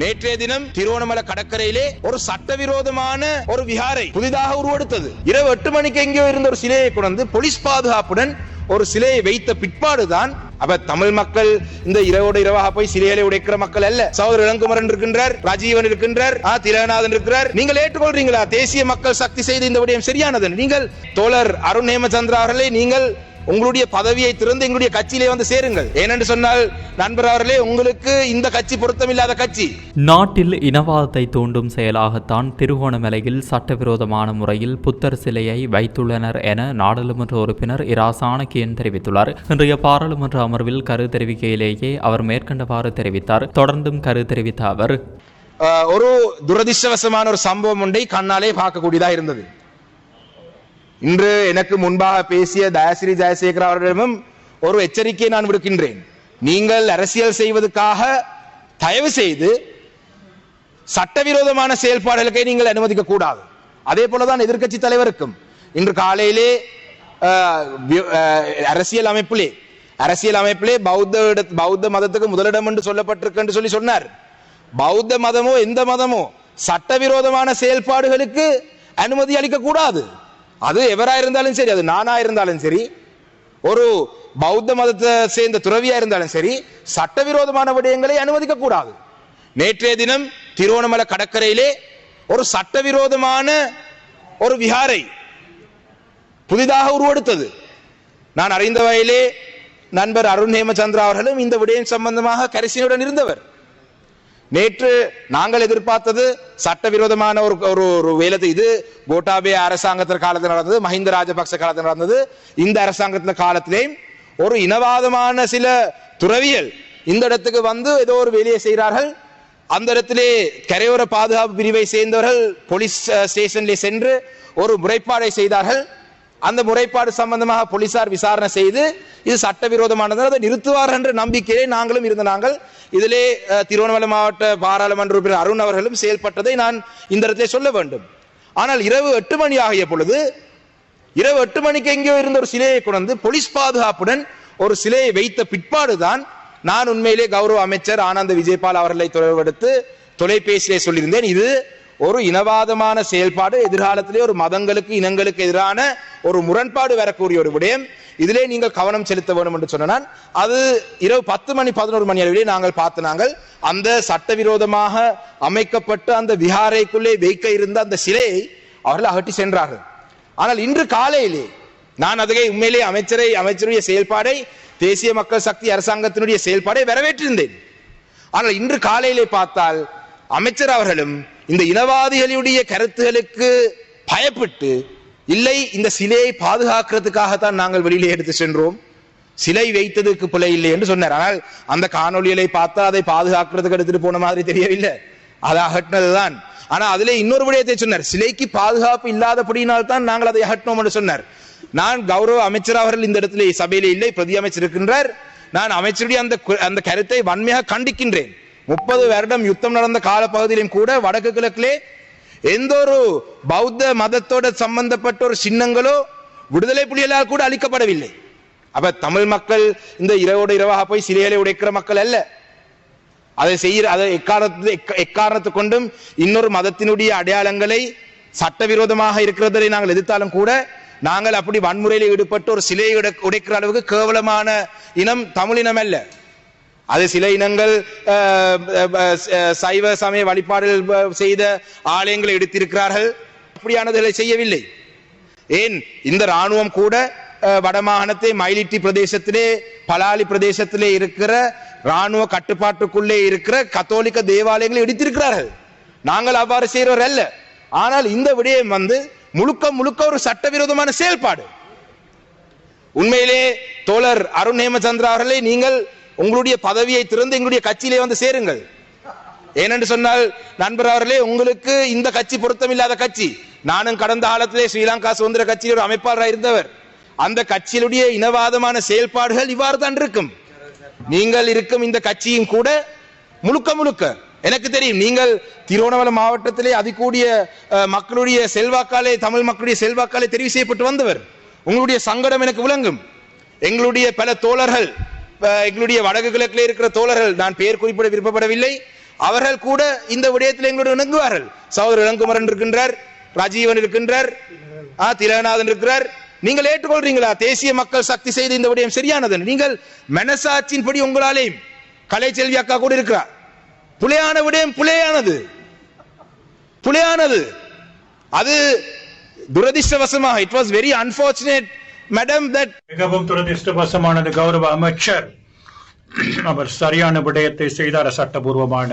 நேற்றைய தினம் திருவோணமலை கடற்கரையிலே ஒரு சட்டவிரோதமான ஒரு விஹாரை புதிதாக உருவெடுத்தது. இரவு எட்டு மணிக்கு எங்கேயோ இருந்த ஒரு சிலையை கொண்டு போலீஸ் பாதுகாப்புடன் ஒரு சிலையை வைத்த பிற்பாடுதான் அப்ப தமிழ் மக்கள் இந்த இரவோட இரவாக போய் சிலைகளை உடைக்கிற மக்கள் அல்ல. சகோதரர் இளங்குமரன் இருக்கின்றார் ராஜீவன் இருக்கின்றார் ஆ திலகநாதன் இருக்கிறார். நீங்கள் ஏற்றுக்கொள்றீங்களா? தேசிய மக்கள் சக்தி செய்து இந்த விடயம் சரியானது? நீங்கள் தோழர் அருண் ஹேமச்சந்திரா அவர்களை நீங்கள் உங்களுடைய பதவியை திறந்து எங்களுடைய கட்சியிலே வந்து சேருங்கள். ஏனென்று சொன்னால் நண்பர் அவர்களே உங்களுக்கு இந்த கட்சி பொருத்தமில்லாத கட்சி. நாட்டில் இனவாதத்தை தூண்டும் செயலாகத்தான் திருகோணமலையில் சட்டவிரோதமான முறையில் புத்தர் சிலையை வைத்துள்ளனர் என நாடாளுமன்ற உறுப்பினர் இரா சாணக்கியன் தெரிவித்துள்ளார். இன்றைய பாராளுமன்ற அமர்வில் கரு தெரிவிக்கையிலேயே அவர் மேற்கண்டவாறு தெரிவித்தார். தொடர்ந்தும் கரு தெரிவித்த அவர் ஒரு துரதிர்ஷ்டவசமான ஒரு சம்பவம் ஒன்றை கண்ணாலே பார்க்கக்கூடியதா இருந்தது. இன்று எனக்கு முன்பாக பேசிய தயாசிரி ஜெயசேகர் அவர்களிடமும் ஒரு எச்சரிக்கையை நான் விடுக்கின்றேன். நீங்கள் அரசியல் செய்வதற்காக தயவு செய்து சட்டவிரோதமான செயல்பாடுகளுக்கை நீங்கள் அனுமதிக்க கூடாது. அதே போலதான் எதிர்க்கட்சி தலைவருக்கும். இன்று காலையிலே அஹ், அரசியல் அமைப்பிலே அரசியல் அமைப்பிலே பௌத்த பௌத்த மதத்துக்கு முதலிடம் என்று சொல்லப்பட்டிருக்கு என்று சொல்லி சொன்னார். பௌத்த மதமோ எந்த மதமோ சட்டவிரோதமான செயல்பாடுகளுக்கு அனுமதி அளிக்க கூடாது. அது எவரா இருந்தாலும் சரி அது நானா இருந்தாலும் சரி ஒரு பௌத்த மதத்தை சேர்ந்த துறவியா இருந்தாலும் சரி சட்டவிரோதமான விடயங்களை அனுமதிக்க கூடாது நேற்றைய தினம் திருவோணமலை கடற்கரையிலே ஒரு சட்டவிரோதமான ஒரு விஹாரை புதிதாக உருவெடுத்தது. நான் அறிந்த வகையிலே நண்பர் அருண் ஹேமச்சந்திரா அவர்களும் இந்த விடயம் சம்பந்தமாக கரிசனையுடன் இருந்தவர். நேற்று நாங்கள் எதிர்பார்த்தது சட்டவிரோதமான ஒரு ஒரு ஒரு வேலை இது. கோட்டாபே அரசாங்கத்தின் காலத்தில் நடந்தது மஹிந்த ராஜபக்ச காலத்தில் நடந்தது. இந்த அரசாங்கத்தின் காலத்திலேயும் ஒரு இனவாதமான சில துறவியல் இந்த இடத்துக்கு வந்து ஏதோ ஒரு வேலையை செய்கிறார்கள். அந்த இடத்திலே கரையோர பாதுகாப்பு பிரிவை சேர்ந்தவர்கள் போலீஸ் அஹ், ஸ்டேஷனிலே சென்று ஒரு முறைப்பாடை செய்தார்கள். அந்த முறைப்பாடு சம்பந்தமாக போலீசார் விசாரணை செய்து இது சட்டவிரோதமானது அதை நிறுத்துவார் என்ற நம்பிக்கையிலே நாங்களும் இருந்த நாங்கள். இதிலே திருவண்ணாமலை மாவட்ட பாராளுமன்ற உறுப்பினர் அருண் அவர்களும் செயல்பட்டதை நான் இந்த இடத்திலே சொல்ல வேண்டும். ஆனால் இரவு எட்டு மணி ஆகிய பொழுது இரவு எட்டு மணிக்கு எங்கேயோ இருந்த ஒரு சிலையை கொண்டு போலீஸ் பாதுகாப்புடன் ஒரு சிலையை வைத்த பிற்பாடுதான் நான் உண்மையிலே கௌரவ அமைச்சர் ஆனந்த விஜயபால் அவர்களை தொடர்பெடுத்து தொலைபேசியிலே சொல்லியிருந்தேன். இது ஒரு இனவாதமான செயல்பாடு. எதிர்காலத்திலே ஒரு மதங்களுக்கு இனங்களுக்கு எதிரான ஒரு முரண்பாடு வரக்கூடிய ஒரு விடயம். இதிலே நீங்கள் கவனம் செலுத்த வேண்டும் என்று சொன்னால் அது இரவு பத்து மணி பதினோரு மணி அளவிலே நாங்கள் பார்த்து நாங்கள் அந்த சட்டவிரோதமாக அமைக்கப்பட்ட அந்த விஹாரைக்குள்ளே வைக்க இருந்த அந்த சிலையை அவர்கள் அகட்டி சென்றார்கள். ஆனால் இன்று காலையிலே நான் அதுகை உண்மையிலே அமைச்சரை அமைச்சருடைய செயல்பாடை தேசிய மக்கள் சக்தி அரசாங்கத்தினுடைய செயல்பாடை வரவேற்றிருந்தேன். ஆனால் இன்று காலையிலே பார்த்தால் அமைச்சர் அவர்களும் இந்த இனவாதிகளுடைய கருத்துகளுக்கு பயப்பட்டு இல்லை இந்த சிலையை பாதுகாக்கிறதுக்காகத்தான் நாங்கள் வெளியிலே எடுத்து சென்றோம். சிலை வைத்ததுக்கு பிழை இல்லை என்று சொன்னார். ஆனால் அந்த காணொலிகளை பார்த்தா அதை பாதுகாக்கிறதுக்கு எடுத்துட்டு போன மாதிரி தெரியவில்லை. அதை அகற்றினதுதான். ஆனா அதுல இன்னொரு விடயத்தை சொன்னார். சிலைக்கு பாதுகாப்பு இல்லாதபடியினால் தான் நாங்கள் அதை அகட்டினோம் என்று சொன்னார். நான் கௌரவ அமைச்சர் அவர்கள் இந்த இடத்துல சபையிலே இல்லை பிரதி அமைச்சர் இருக்கின்றார். நான் அமைச்சருடைய அந்த அந்த கருத்தை வன்மையாக கண்டிக்கின்றேன். முப்பது வருடம் யுத்தம் நடந்த காலப்பகுதியிலும் கூட வடக்கு கிழக்கிலே எந்த ஒரு பௌத்த மதத்தோட சம்பந்தப்பட்ட ஒரு சின்னங்களோ விடுதலை புலிகளால் கூட அளிக்கப்படவில்லை அப்ப தமிழ் மக்கள் இந்த இரவோடு இரவாக போய் சிலைகளை உடைக்கிற மக்கள் அல்ல. அதை செய்கிற அதை எக்காரணத்து எக்காரணத்து கொண்டும் இன்னொரு மதத்தினுடைய அடையாளங்களை சட்டவிரோதமாக இருக்கிறதை நாங்கள் எதிர்த்தாலும் கூட நாங்கள் அப்படி வன்முறையில் ஈடுபட்டு ஒரு சிலையை உடைக்கிற அளவுக்கு கேவலமான இனம் தமிழ் இனம் அல்ல. அது சில இனங்கள் சைவ சமய வழிபாடுகள் செய்த ஆலயங்களை எடுத்திருக்கிறார்கள். அப்படியானதுகளை செய்யவில்லை. ஏன்? இந்த ராணுவம் கூட வடமாகாணத்தை மயிலிட்டி பிரதேசத்திலே பலாலி பிரதேசத்திலே இருக்கிற ராணுவ கட்டுப்பாட்டுக்குள்ளே இருக்கிற கத்தோலிக்க தேவாலயங்களை இடித்திருக்கிறார்கள் நாங்கள் அவ்வாறு செய்கிறவர் அல்ல. ஆனால் இந்த விடயம் வந்து முழுக்க முழுக்க ஒரு சட்டவிரோதமான செயல்பாடு. உண்மையிலே தோழர் அருண் ஹேமச்சந்திரா அவர்களே நீங்கள் உங்களுடைய பதவியை திறந்து எங்களுடைய கட்சியிலே வந்து சேருங்கள். ஏனென்று சொன்னால் நண்பர் அவர்களே உங்களுக்கு இந்த கட்சி பொருத்தமில்லாத கட்சி. நானும் கடந்த காலத்திலே ஸ்ரீலங்கா சுதந்திர கட்சியில் ஒரு அமைப்பாளராக இருந்தவர். அந்த கட்சியினுடைய இனவாதமான செயல்பாடுகள் இவ்வாறு தான் இருக்கும். நீங்கள் இருக்கும் இந்த கட்சியும் கூட முழுக்க முழுக்க எனக்கு தெரியும் நீங்கள் திருவண்ணாமலை மாவட்டத்திலே அதிகூடிய மக்களுடைய செல்வாக்காலே தமிழ் மக்களுடைய செல்வாக்காலே தெரிவு செய்யப்பட்டு வந்தவர். உங்களுடைய சங்கடம் எனக்கு விளங்கும். எங்களுடைய பல தோழர்கள் எங்களுடைய வடக்கு கிழக்கில் இருக்கிற தோழர்கள் நான் பெயர் குறிப்பிட விருப்பப்படவில்லை. அவர்கள் கூட இந்த விடயத்தில் எங்களுடன் இணங்குவார்கள். சகோதரர் இளங்குமரன் இருக்கின்றார் ராஜீவன் இருக்கின்றார் ஆ திலகநாதன் இருக்கிறார். நீங்கள் ஏற்றுக்கொள்றீங்களா? தேசிய மக்கள் சக்தி செய்து இந்த விடயம் சரியானது? நீங்கள் மனசாட்சியின்படி உங்களாலேயும் கலை செல்வி அக்கா கூட இருக்கிறார் புலையான விடயம் புலையானது. புலையானது. அது துரதிர்ஷ்டவசமாக it was very unfortunate madam that மிகவும் துரதிருஷ்டவசமானது கௌரவ அமைச்சர். அவர் சரியான விடயத்தை செய்தார். சட்டபூர்வமான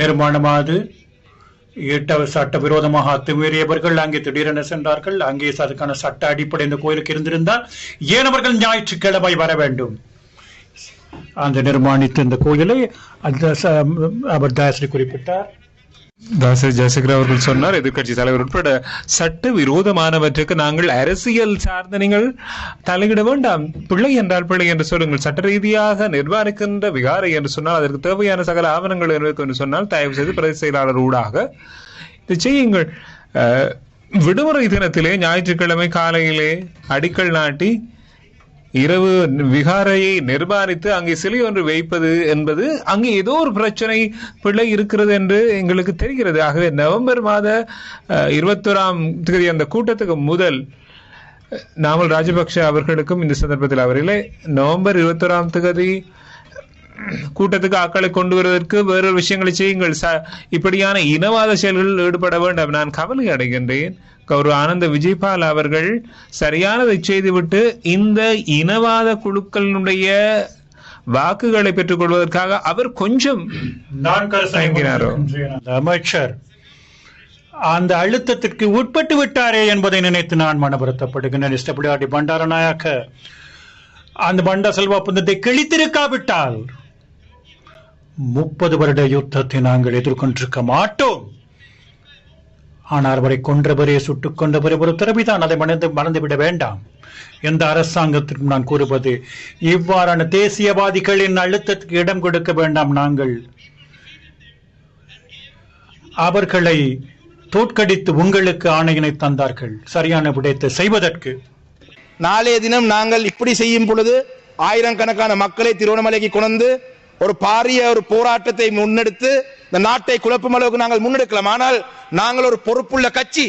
நிர்மாணமானது. ஈட்ட சட்டவிரோதமாக அத்துமீறியவர்கள் அங்கே திடீரென சென்றார்கள். அங்கே அதற்கான சட்ட அடிப்படை இந்த கோயிலுக்கு இருந்திருந்தால் ஏன் அவர்கள் ஞாயிற்றுக்கிழமை வர வேண்டும்? அந்த நிர்மாணித்த இந்த கோயிலை அந்த அவர் தாசரி குறிப்பிட்டார். தாசர் ஜெயசேகர் அவர்கள் சொன்னார் எதிர்க்கட்சி தலைவர் உட்பட சட்ட விரோதமானவற்றுக்கு நாங்கள் அரசியல் சார்ந்த நீங்கள் தலையிட வேண்டாம். பிள்ளை என்றால் பிள்ளை என்று சொல்லுங்கள். சட்ட ரீதியாக நிர்வாகிக்கின்ற விகாரை என்று சொன்னால் அதற்கு தேவையான சகல ஆவணங்கள் இருக்கு என்று சொன்னால் தயவு செய்து பிரதி செயலாளர் ஊடாக இதை செய்யுங்கள். விடுமுறை தினத்திலே ஞாயிற்றுக்கிழமை காலையிலே அடிக்கல் நாட்டி இரவு விகாரையை நிர்மாணித்து அங்கே சிலை ஒன்று வைப்பது என்பது அங்கே ஏதோ ஒரு பிரச்சனை பிள்ளை இருக்கிறது என்று எங்களுக்கு தெரிகிறது. ஆகவே நவம்பர் மாத அஹ், தேதி அந்த கூட்டத்துக்கு முதல் நாமல் ராஜபக்ஷ அவர்களுக்கும் இந்த சந்தர்ப்பத்தில் அவர்களே நவம்பர் இருபத்தொராம் தேதி கூட்டத்துக்கு ஆக்களை கொண்டு வருவதற்கு வேறொரு விஷயங்களை செய்யுங்கள். ச- இப்படியான இனவாத செயல்களில் ஈடுபட வேண்டாம். நான் கவலை அடைகின்றேன். கௌரவ ஆனந்த விஜயபால் அவர்கள் சரியானதை செய்துவிட்டு இந்த இனவாத குழுக்களினுடைய வாக்குகளை பெற்றுக் கொள்வதற்காக அவர் கொஞ்சம் தயங்கினாரோ? அமைச்சர் அந்த அழுத்தத்திற்கு உட்பட்டு விட்டாரே என்பதை நினைத்து நான் மனவருத்தப்படுகின்றேன் இஷ்டப்படியாடி பண்டாரநாயக்க அந்த பண்டா செல்வ ஒப்பந்தத்தை கிழித்திருக்காவிட்டால் முப்பது வருட யுத்தத்தை நாங்கள் எதிர்கொண்டிருக்க மாட்டோம் ஆனால் அவரை கொன்றவரே சுட்டுக் கொண்டவரே ஒரு திறமைதான் அதை மறந்து மறந்துவிட வேண்டாம். எந்த அரசாங்கத்திற்கும் நான் கூறுவது இவ்வாறான தேசியவாதிகளின் அழுத்தத்துக்கு இடம் கொடுக்க வேண்டாம் நாங்கள். அவர்களை தோற்கடித்து உங்களுக்கு ஆணையினை தந்தார்கள். சரியான விடயத்தை செய்வதற்கு. நாளைய தினம் நாங்கள் இப்படி செய்யும் பொழுது ஆயிரக்கணக்கான மக்களை திருவண்ணாமலைக்கு கொண்டு ஒரு பாரிய ஒரு போராட்டத்தை முன்னெடுத்து இந்த நாட்டை குழப்பும் அளவுக்கு நாங்கள் முன்னெடுக்கலாம். ஆனால் நாங்கள் ஒரு பொறுப்புள்ள கட்சி.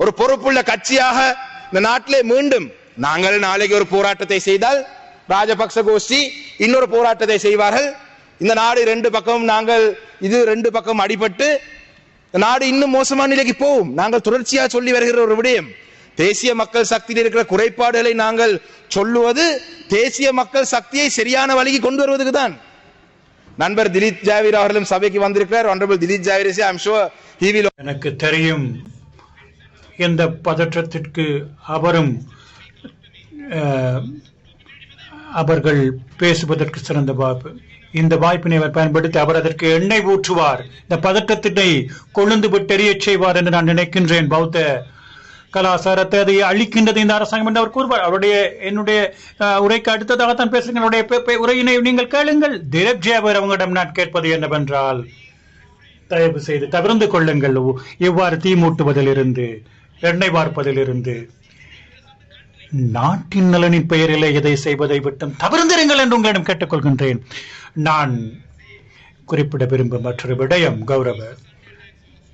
ஒரு பொறுப்புள்ள கட்சியாக இந்த நாட்டிலே மீண்டும் நாங்கள் நாளைக்கு ஒரு போராட்டத்தை செய்தால் ராஜபக்ச கோஷ்டி இன்னொரு போராட்டத்தை செய்வார்கள். இந்த நாடு ரெண்டு பக்கம் நாங்கள் இது ரெண்டு பக்கம் அடிபட்டு இந்த நாடு இன்னும் மோசமான நிலைக்கு போகும். நாங்கள் தொடர்ச்சியாக சொல்லி வருகிற ஒரு விடயம். தேசிய மக்கள் சக்தியில் இருக்கிற குறைபாடுகளை நாங்கள் சொல்லுவது தேசிய மக்கள் சக்தியை சரியான வழிக்கு கொண்டு வருவதற்கு தான் நண்பர் திலீப் ஜாவீர் அவர்களும் சபைக்கு வந்திருக்கிறார். Honourable Dilip Javeer I'm sure he will எனக்கு தெரியும் இந்த பதற்றத்திற்கு அவரும் அவர்கள் பேசுவதற்கு சிறந்த வாய்ப்பு. இந்த வாய்ப்பினை அவர் பயன்படுத்தி அவர் அதற்கு எண்ணெய் ஊற்றுவார். இந்த பதற்றத்தினை கொழுந்து விட்டெறியச் செய்வார் என்று நான் நினைக்கின்றேன் பௌத்த கலாச்சாரத்தை அதை அழிக்கின்றது இந்த அரசாங்கம் என்று அவர் கூறுவார். அவருடைய என்னுடைய உரைக்கு அடுத்ததாகத்தான் பேசுகிறேன். என்னுடைய பே- உரையினை நீங்கள் கேளுங்கள். திலப் ஜேவர் அவங்களிடம் நான் கேட்பது என்னவென்றால் தயவு செய்து தவிர்ந்து கொள்ளுங்கள். இவ்வாறு தீ மூட்டுவதிலிருந்து எண்ணெய் பார்ப்பதிலிருந்து நாட்டின் நலனின் பெயரிலே எதை செய்வதை விட்டும் தவிர்ந்திருங்கள் என்று உங்களிடம் கேட்டுக்கொள்கின்றேன். நான் குறிப்பிட விரும்பும் மற்றொரு விடயம் கௌரவ